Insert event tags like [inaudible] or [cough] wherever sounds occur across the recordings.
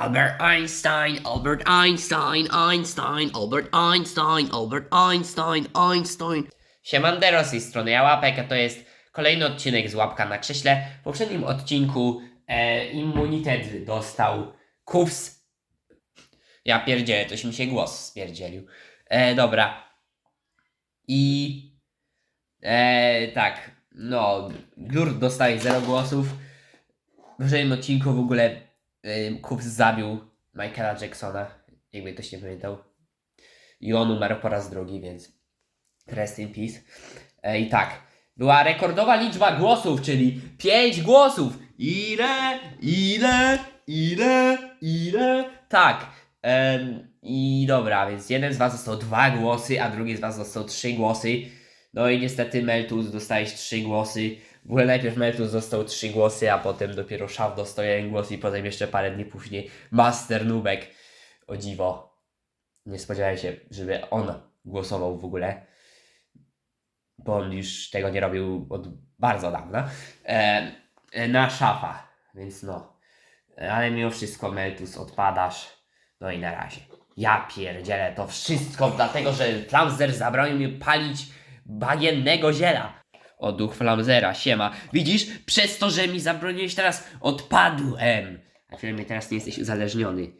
Albert Einstein, Albert Einstein, Einstein, Albert Einstein, Albert Einstein, Einstein. Siemandero z tej strony ja Łapek, a to jest kolejny odcinek z Łapka na krześle. W poprzednim odcinku e, immunitet dostał Kufs. Ja pierdzielę, toś mi się głos spierdzielił. E, dobra. I e, tak, no, Glur dostaje 0 głosów. W poprzednim odcinku w ogóle Kufs zabił Michaela Jacksona, jakby ktoś nie pamiętał. I on umarł po raz drugi, więc rest in peace. E, I tak, była rekordowa liczba głosów, czyli 5 głosów. Ile, ile, ile, ile? Tak. Em, I dobra, więc jeden z was dostał dwa głosy, a drugi z was dostał trzy głosy. No i niestety Meltus dostałeś trzy głosy. W ogóle najpierw Meltus dostał trzy głosy, a potem dopiero Shaw dostał jeden głos i potem jeszcze parę dni później Master Nubek. O dziwo. Nie spodziewałem się, żeby on głosował w ogóle. Bo on już tego nie robił od bardzo dawna. E, e, na szafa, więc no. Ale mimo wszystko Meltus odpadasz. No i na razie. Ja pierdzielę to wszystko, dlatego że Flamzer zabronił mi palić bagiennego ziela. O duch Flamzera, siema. Widzisz? Przez to, że mi zabroniłeś teraz odpadłem. A przynajmniej teraz nie jesteś uzależniony.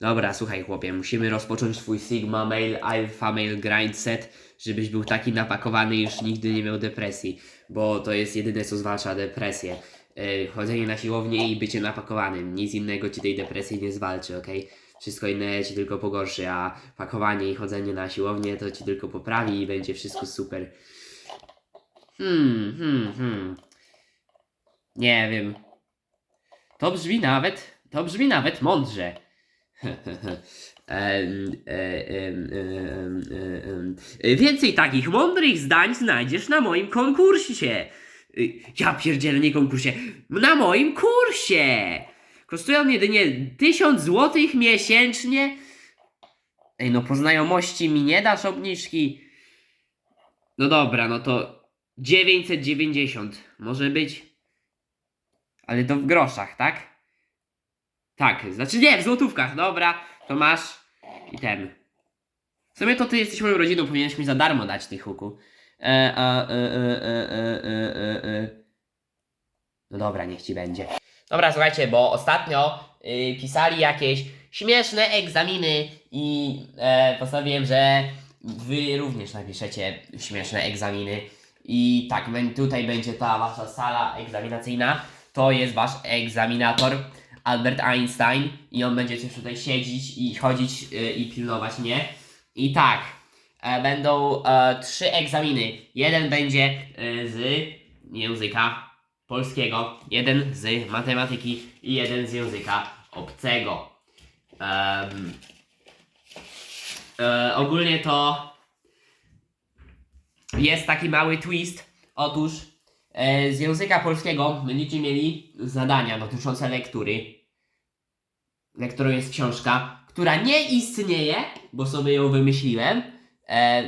Dobra, słuchaj chłopie, musimy rozpocząć twój Sigma Mail, Alpha Mail Grind Set, żebyś był taki napakowany i już nigdy nie miał depresji, bo to jest jedyne co zwalcza depresję. Yy, chodzenie na siłownię i bycie napakowanym, nic innego ci tej depresji nie zwalczy, okej? Wszystko inne ci tylko pogorszy, a pakowanie i chodzenie na siłownię to ci tylko poprawi i będzie wszystko super. Hmm, hmm, hmm. Nie wiem. To brzmi nawet, to brzmi nawet mądrze. [laughs] E, e, e. Więcej takich mądrych zdań znajdziesz na moim konkursie. Ja pierdzielę, nie konkursie. Na moim kursie! Kosztują jedynie 1000 zł miesięcznie. Ej, no po znajomości mi nie dasz obniżki. No dobra, no to 990 może być. Ale to w groszach, tak? Tak, znaczy nie, w złotówkach, dobra, to masz i ten. W sumie to ty jesteś moją rodziną, powinieneś mi za darmo dać tych huku. E, a, e, e, e, e, e, e, e. No dobra, niech ci będzie. Dobra, słuchajcie, bo ostatnio y, pisali jakieś śmieszne egzaminy i e, postanowiłem, że wy również napiszecie śmieszne egzaminy. I tak, tutaj będzie ta wasza sala egzaminacyjna. To jest wasz egzaminator Albert Einstein i on będzie też tutaj siedzieć i chodzić y, i pilnować mnie. I tak, e, będą e, trzy egzaminy. Jeden będzie e, z języka polskiego, jeden z matematyki i jeden z języka obcego. Em, e, ogólnie to jest taki mały twist. Otóż e, z języka polskiego będziecie mieli zadania dotyczące lektury. Lekturą jest książka, która nie istnieje, bo sobie ją wymyśliłem e,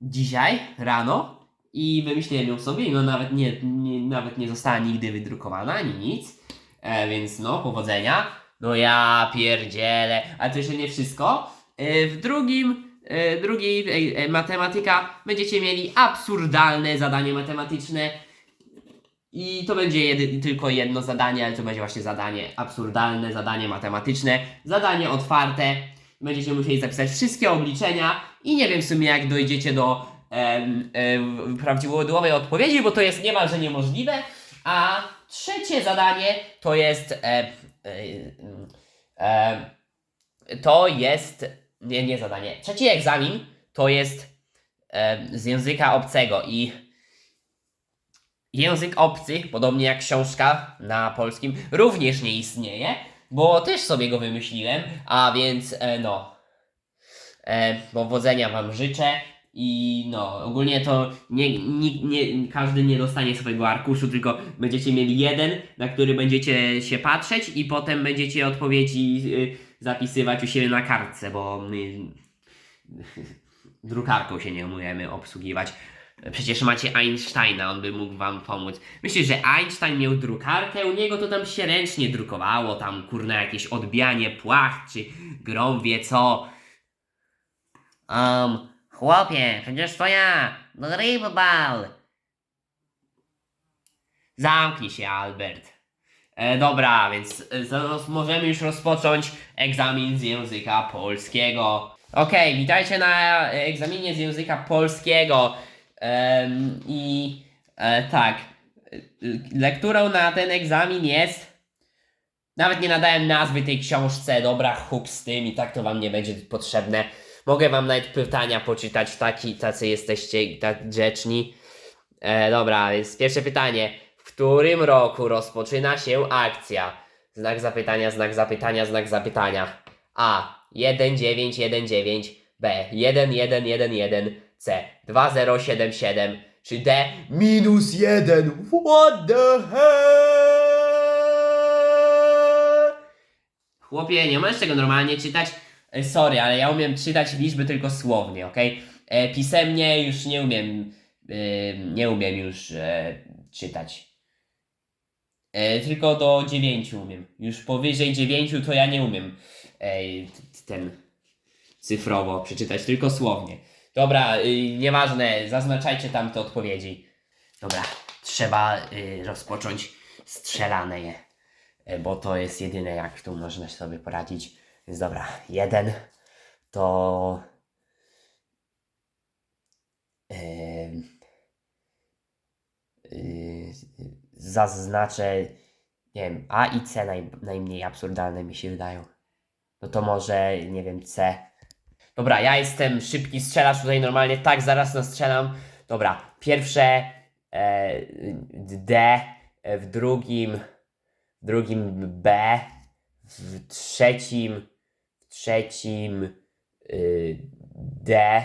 dzisiaj rano i wymyśliłem ją sobie i ona nawet nie, nie, nawet nie została nigdy wydrukowana ani nic. E, więc no, powodzenia. No ja pierdzielę. Ale to jeszcze nie wszystko. E, w drugim, e, drugiej e, e, matematyka będziecie mieli absurdalne zadanie matematyczne. I to będzie jedy, tylko jedno zadanie, ale to będzie właśnie zadanie absurdalne, zadanie matematyczne, zadanie otwarte. Będziecie musieli zapisać wszystkie obliczenia i nie wiem w sumie jak dojdziecie do em, prawidłowej odpowiedzi, bo to jest niemalże niemożliwe. A trzecie zadanie to jest e, e, e, to jest nie, nie zadanie. Trzeci egzamin to jest e, z języka obcego i Język obcy, podobnie jak książka na polskim, również nie istnieje, bo też sobie go wymyśliłem, a więc e, no. E, powodzenia Wam życzę i no, ogólnie to nie, nie, nie, każdy nie dostanie swojego arkuszu, tylko będziecie mieli jeden, na który będziecie się patrzeć i potem będziecie odpowiedzi y, zapisywać u siebie na kartce, bo my [laughs] drukarką się nie umiemy obsługiwać. Przecież macie Einsteina, on by mógł wam pomóc. Myślę, że Einstein miał drukarkę, u niego to tam się ręcznie drukowało, tam kurna jakieś odbijanie płach, czy grom wie co. Um, chłopie, przecież to ja, Gribal. Zamknij się, Albert. E, dobra, więc e, możemy już rozpocząć egzamin z języka polskiego. Okej, witajcie na e, egzaminie z języka polskiego. I e, tak, e, lekturą na ten egzamin jest. Nawet nie nadałem nazwy tej książce, dobra, chup z tym i tak to wam nie będzie potrzebne. Mogę wam nawet pytania poczytać, taki, tacy jesteście tak grzeczni. E, dobra, więc pierwsze pytanie. Którym roku rozpoczyna się akcja? Znak zapytania, znak zapytania, znak zapytania. A. 1919 B. 1111 C. 2077 czy D. Minus 1 What the hell? Chłopie, nie możesz tego normalnie czytać. E, Sorry, ale ja umiem czytać liczby tylko słownie, ok? E, pisemnie już nie umiem. e, nie umiem już e, czytać. E, tylko do 9 umiem. Już powyżej 9 to ja nie umiem e, ten cyfrowo przeczytać, tylko słownie. Dobra, y, nieważne, zaznaczajcie tam te odpowiedzi. Dobra, trzeba y, rozpocząć strzelane je, e, bo to jest jedyne jak tu można sobie poradzić. Więc dobra, jeden to... Em, y, zaznaczę, nie wiem, A i C naj, najmniej absurdalne mi się wydają. No to może, nie wiem, C. Dobra, ja jestem szybki strzelacz tutaj normalnie, tak, zaraz nastrzelam. Dobra, pierwsze e, D, w drugim, w drugim B, w trzecim, w trzecim y, D,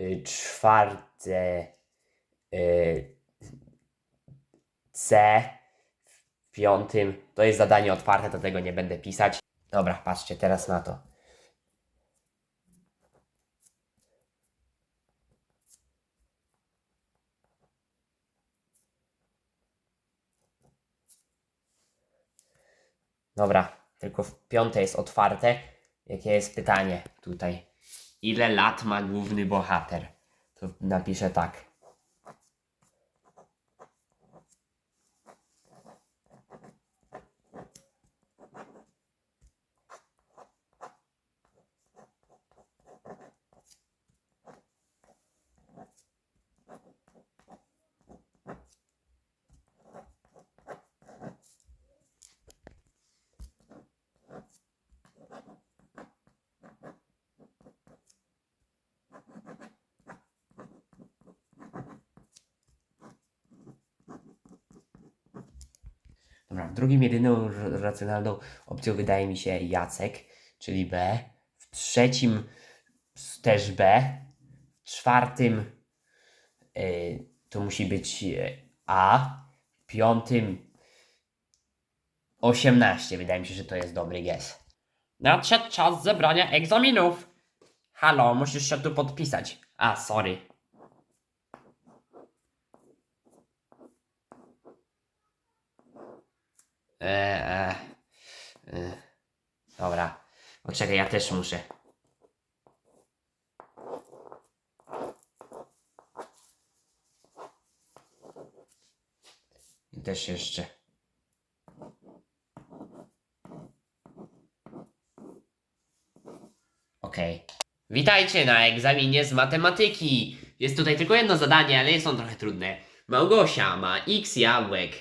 y, czwarte y, C, w piątym, to jest zadanie otwarte, to tego nie będę pisać. Dobra, patrzcie teraz na to. Dobra, tylko w piąte jest otwarte. Jakie jest pytanie tutaj? Ile lat ma główny bohater? To napiszę tak. W drugim jedyną racjonalną opcją wydaje mi się Jacek, czyli B. W trzecim też B. W czwartym y, to musi być y, A. W piątym 18. Wydaje mi się, że to jest dobry guess. Nadszedł czas zebrania egzaminów. Halo, musisz się tu podpisać. A, sorry. Eee, e, dobra. Poczekaj, ja też muszę. I też jeszcze. Okej. Witajcie na egzaminie z matematyki. Jest tutaj tylko jedno zadanie, ale jest on trochę trudne. Małgosia ma x jabłek.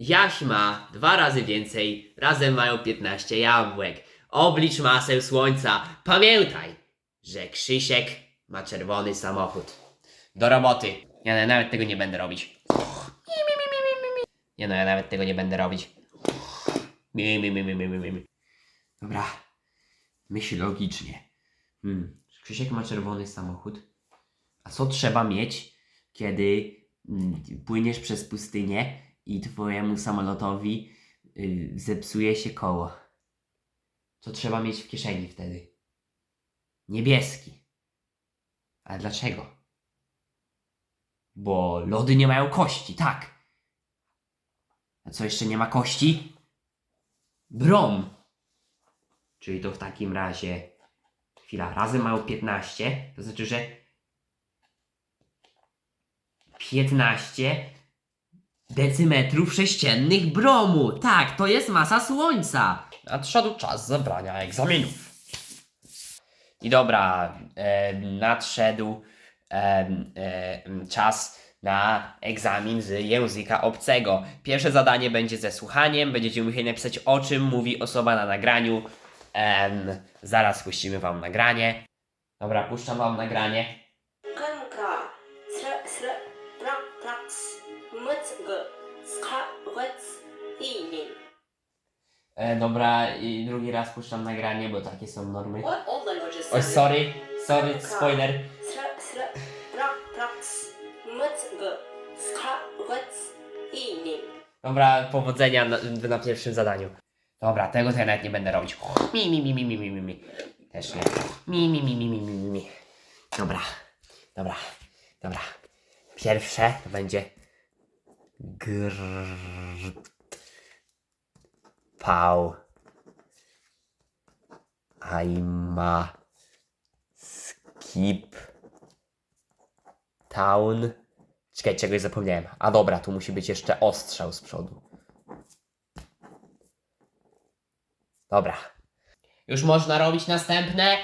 Jaś ma dwa razy więcej, razem mają 15 jabłek. Oblicz masę słońca. Pamiętaj, że Krzysiek ma czerwony samochód. Do roboty. Ja na- nawet tego nie będę robić. Nie no, ja nawet tego nie będę robić. Dobra. Myśl logicznie. Hmm. Krzysiek ma czerwony samochód. A co trzeba mieć, kiedy mm, płyniesz przez pustynię i twojemu samolotowi y, zepsuje się koło? Co trzeba mieć w kieszeni wtedy? Niebieski. Ale dlaczego? Bo lody nie mają kości, tak. A co jeszcze nie ma kości? Brom. Czyli to w takim razie. Chwila, razem mają 15. To znaczy, że 15 decymetrów sześciennych bromu. Tak, to jest masa Słońca. Nadszedł czas zabrania egzaminów. I dobra, e, nadszedł e, e, czas na egzamin z języka obcego. Pierwsze zadanie będzie ze słuchaniem. Będziecie musieli napisać o czym mówi osoba na nagraniu. Em, zaraz puścimy wam nagranie. Dobra, puszczam wam nagranie. E, dobra, i drugi raz puszczam nagranie, bo takie są normy. What all languages Oj, sorry, sorry, spoiler. Sra, sra, g. Dobra, powodzenia na, na pierwszym zadaniu. Dobra, tego to ja nawet nie będę robić. Mi, mi, mi, mi, mi, mi, mi, mi. Też nie. Mi, mi, mi, mi, mi, mi, mi, mi. Dobra, dobra, dobra. Pierwsze to będzie gr... Pał. Aima. Skip. Town. Czekaj, czegoś zapomniałem. A dobra, tu musi być jeszcze ostrzał z przodu. Dobra. Już można robić następne?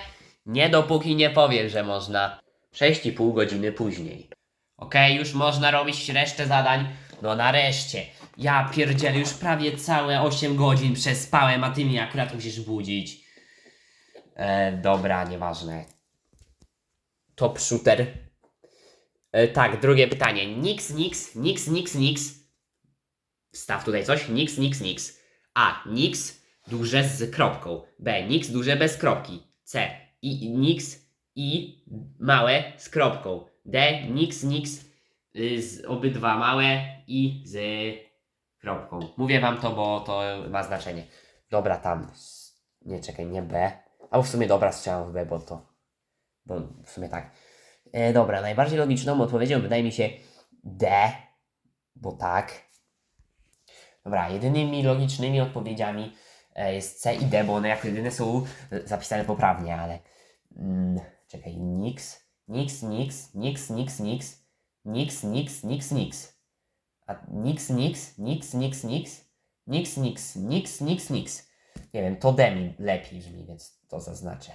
Nie dopóki nie powiem, że można. 6,5 godziny później. Okej, już można robić resztę zadań. No nareszcie. Ja pierdzielę już prawie całe 8 godzin przespałem, a ty mnie akurat musisz budzić. E, dobra, nieważne. Top shooter. E, tak, drugie pytanie. Nix, nix, nix, nix, nix. Wstaw tutaj coś. Nix, nix, nix. A. Nix duże z kropką. B. Nix duże bez kropki. C. I, nix i małe z kropką. D. Nix, nix y, z obydwa małe i z kropką. Mówię wam to, bo to ma znaczenie. Dobra, tam. Nie, czekaj, nie B. Albo w sumie dobra, strzelam w B, bo to. Bo w sumie tak. E, dobra, najbardziej logiczną odpowiedzią wydaje mi się D, bo tak. Dobra, jedynymi logicznymi odpowiedziami e, jest C i D, bo one jako jedyne są zapisane poprawnie, ale. Mm, czekaj, nix, nix, nix, nix, nix, nix, nix, nix, nix, nix. A nix, nix, nix, nix, nix, nix, nix, nix, nix, nix. Nie wiem, to D mi lepiej brzmi, więc to zaznaczę.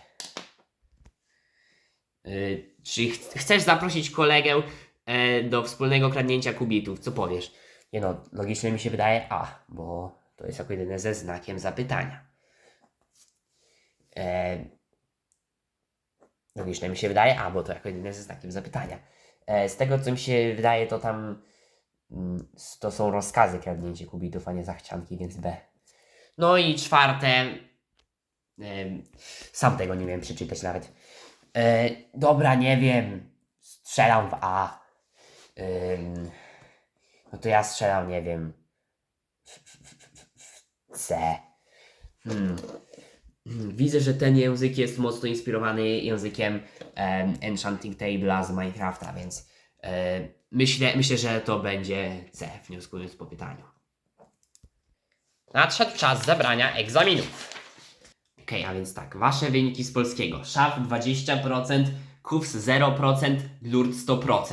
Y, czy ch chcesz zaprosić kolegę e, do wspólnego kradnięcia kubitów? Co powiesz? Nie no, logicznie mi się wydaje A, bo to jest jako jedyne ze znakiem zapytania. E, logicznie mi się wydaje A, bo to jako jedyne ze znakiem zapytania. E, z tego co mi się wydaje, to tam to są rozkazy kradnięcia kubitów, a nie zachcianki, więc B. No i czwarte. sam tego nie wiem przeczytać nawet. E, dobra, nie wiem. Strzelam w A. No to ja strzelam, nie wiem. C. Hmm. Hmm, Widzę, że ten język jest mocno inspirowany językiem em, Enchanting Table'a z Minecrafta, więc e, myślę, myślę, że to będzie C, wnioskując po pytaniu. Nadszedł czas zabrania egzaminów. Okej, a więc tak, wasze wyniki z polskiego. Szaf 20%, KUFS 0%, GLURT 100%.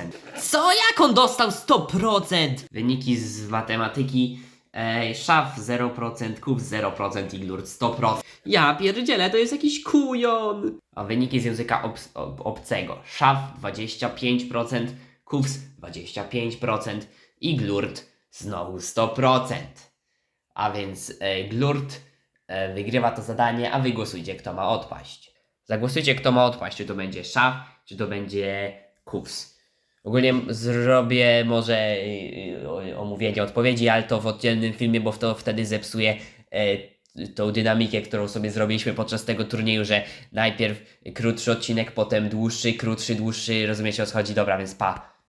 Co? Jak on dostał 100%? Wyniki z matematyki. E, szaf 0%, KUFS 0% i GLURT 100%. Ja pierdzielę, to jest jakiś kujon. A wyniki z języka obs- ob- obcego. Szaf 25%, KUFS 25% i GLURT znowu 100%. A więc e, GLURT e, wygrywa to zadanie, a wy głosujcie, kto ma odpaść. Zagłosujcie, kto ma odpaść, czy to będzie szaf, czy to będzie kups. Ogólnie zrobię może y, y, omówienie odpowiedzi, ale to w oddzielnym filmie, bo to wtedy zepsuje e, tą dynamikę, którą sobie zrobiliśmy podczas tego turnieju, że najpierw krótszy odcinek, potem dłuższy, krótszy, dłuższy, rozumiecie o co chodzi? Dobra, więc pa.